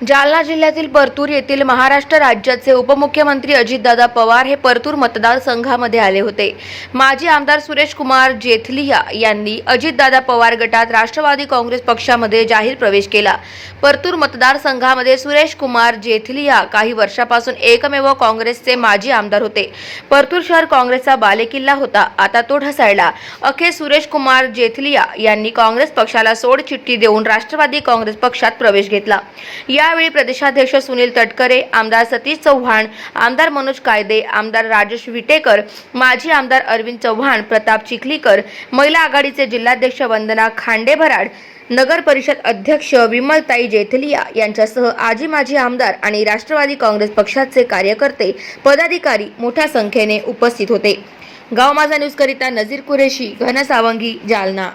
जालना जिल्ह्यातील परतूर येथील महाराष्ट्र राज्याचे उपमुख्यमंत्री अजितदादा पवार हे परतूर मतदारसंघामध्ये आले होते. माजी आमदार सुरेश कुमार जेथलिया यांनी अजितदादा पवार गटात राष्ट्रवादी काँग्रेस पक्षामध्ये जाहीर प्रवेश केला. परतूर मतदारसंघामध्ये सुरेश कुमार जेथलिया काही वर्षापासून एकमेव काँग्रेसचे माजी आमदार होते. परतूर शहर काँग्रेसचा बालेकिल्ला होता आता तो ढसाळला अखेर सुरेश कुमार जेथलिया यांनी काँग्रेस पक्षाला सोडचिठ्ठी देऊन राष्ट्रवादी काँग्रेस पक्षात प्रवेश घेतला. या यावेळी प्रदेशाध्यक्ष सुनील तटकरे आमदार सतीश चव्हाण आमदार मनोज कायदे आमदार राजेश विटेकर माजी आमदार अरविंद चव्हाण प्रताप चिखलीकर महिला आघाडीचे जिल्हाध्यक्ष वंदना खांडेभराड नगर परिषद अध्यक्ष विमलताई जेथलिया यांच्यासह आजी माजी आमदार आणि राष्ट्रवादी काँग्रेस पक्षाचे कार्यकर्ते पदाधिकारी मोठ्या संख्येने उपस्थित होते. गाव माझा न्यूजकरिता नजीर कुरेशी घन सावंगी जालना.